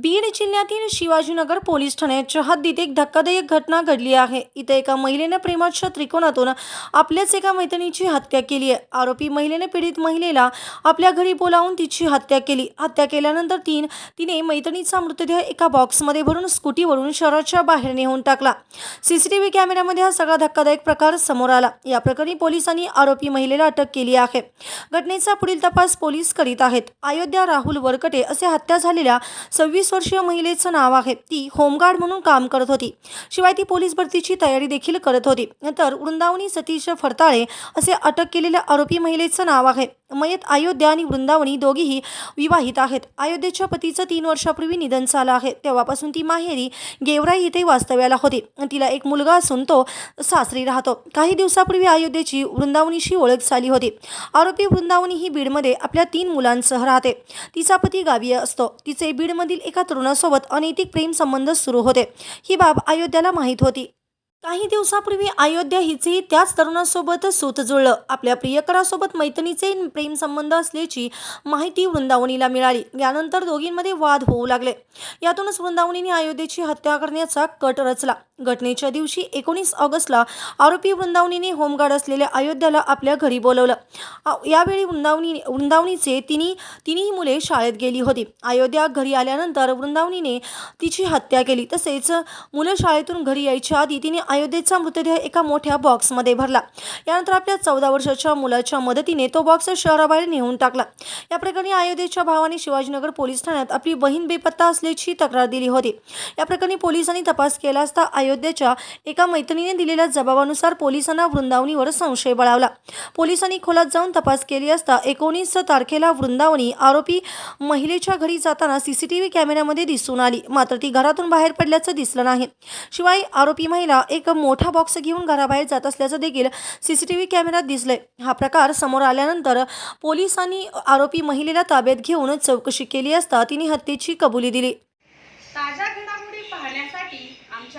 बीड जिल्ह्यातील शिवाजीनगर पोलीस ठाण्याच्या हद्दीत एक धक्कादायक घटना घडली आहे. इथे एका महिलेने प्रेमाच्या त्रिकोणातून आपल्याच एका मैत्रिणीची हत्या केली आहे. आरोपी महिलेने पीडित महिलेला आपल्या घरी बोलावून तिची हत्या केली. हत्या केल्यानंतर तीन तिने मैत्रिणीचा मृतदेह एका बॉक्समध्ये भरून स्कूटीवरून शहराच्या बाहेर नेऊन टाकला. सीसीटीव्ही कॅमेऱ्यामध्ये हा सगळा धक्कादायक प्रकार समोर आला. या प्रकरणी पोलिसांनी आरोपी महिलेला अटक केली आहे. घटनेचा पुढील तपास पोलीस करीत आहेत. अयोध्या राहुल वरकटे असे हत्या झालेल्या सव्वीस वर्षीय महिलेचं नाव आहे. ती होमगार्ड म्हणून काम करत होती. शिवाय ती पोलीस भरतीची तयारी देखील करत होती. तर वृंदावनी सतीश फडताळे असे अटक केलेल्या आरोपी महिलेचं नाव आहे. मयत अयोध्या आणि वृंदावनी दोघीही विवाहित आहेत. अयोध्येच्या पतीचं तीन वर्षापूर्वी निधन झालं आहे. तेव्हापासून ती माहेरी गेवराई इथे वास्तव्याला होती. तिला एक मुलगा असून तो सासरी राहतो. काही दिवसापूर्वी अयोध्येची वृंदावनीशी ओळख झाली होती. आरोपी वृंदावनी ही बीडमध्ये आपल्या तीन मुलांसह राहते. तिचा पती गावी असतो. तिचे बीडमधील एका तरुणासोबत अनैतिक प्रेम संबंध सुरू होते. ही बाब अयोध्याला माहीत होती. काही दिवसापूर्वी अयोध्या हिचेही त्याच तरुणासोबत सूत जुळलं. आपल्या प्रियकरासोबत मैत्रिणीचे प्रेमसंबंध असल्याची माहिती वृंदावनीला मिळाली. यानंतर दोघींमध्ये वाद होऊ लागले. यातूनच वृंदावनीने अयोध्येची हत्या करण्याचा कट रचला. घटनेच्या दिवशी एकोणीस ऑगस्टला आरोपी वृंदावनीने होमगार्ड असलेल्या अयोध्याला आपल्या घरी बोलवलं. यावेळी वृंदावनी वृंदावनीचे तिन्ही तिन्ही मुले शाळेत गेली होती. अयोध्या घरी आल्यानंतर वृंदावनीने तिची हत्या केली. तसेच मुलं शाळेतून घरी यायच्या आधी तिने अयोध्येचा मृतदेह एका मोठ्या बॉक्समध्ये भरला. यानंतर आपल्या चौदा वर्षाच्या मुलाच्या मदतीने तो बॉक्स शहराबाहेर नेऊन टाकला. या प्रकरणी अयोध्येच्या भावाने शिवाजीनगर पोलीस ठाण्यात आपली बहीण बेपत्ता असल्याची तक्रार दिली होती. या प्रकरणी पोलिसांनी तपास केला असता अयोध्येच्या एका मैत्रिणीने दिलेल्या जबाबानुसार पोलिसांना वृंदावनीवर संशय बळावला. पोलिसांनी खोलात जाऊन तपास केली असता एकोणीस तारखेला वृंदावनी आरोपी महिलेच्या घरी जाताना सीसीटीव्ही कॅमेऱ्यामध्ये दिसून आली. मात्र ती घरातून बाहेर पडल्याचं दिसलं नाही. शिवाय आरोपी महिला एक मोठा बॉक्स घेऊन घराबाहेर जात असल्याचं देखील सीसीटीव्ही कॅमेऱ्यात दिसलंय. हा प्रकार समोर आल्यानंतर पोलिसांनी आरोपी महिलेला ताब्यात घेऊन चौकशी केली असता तिने हत्येची कबुली दिली.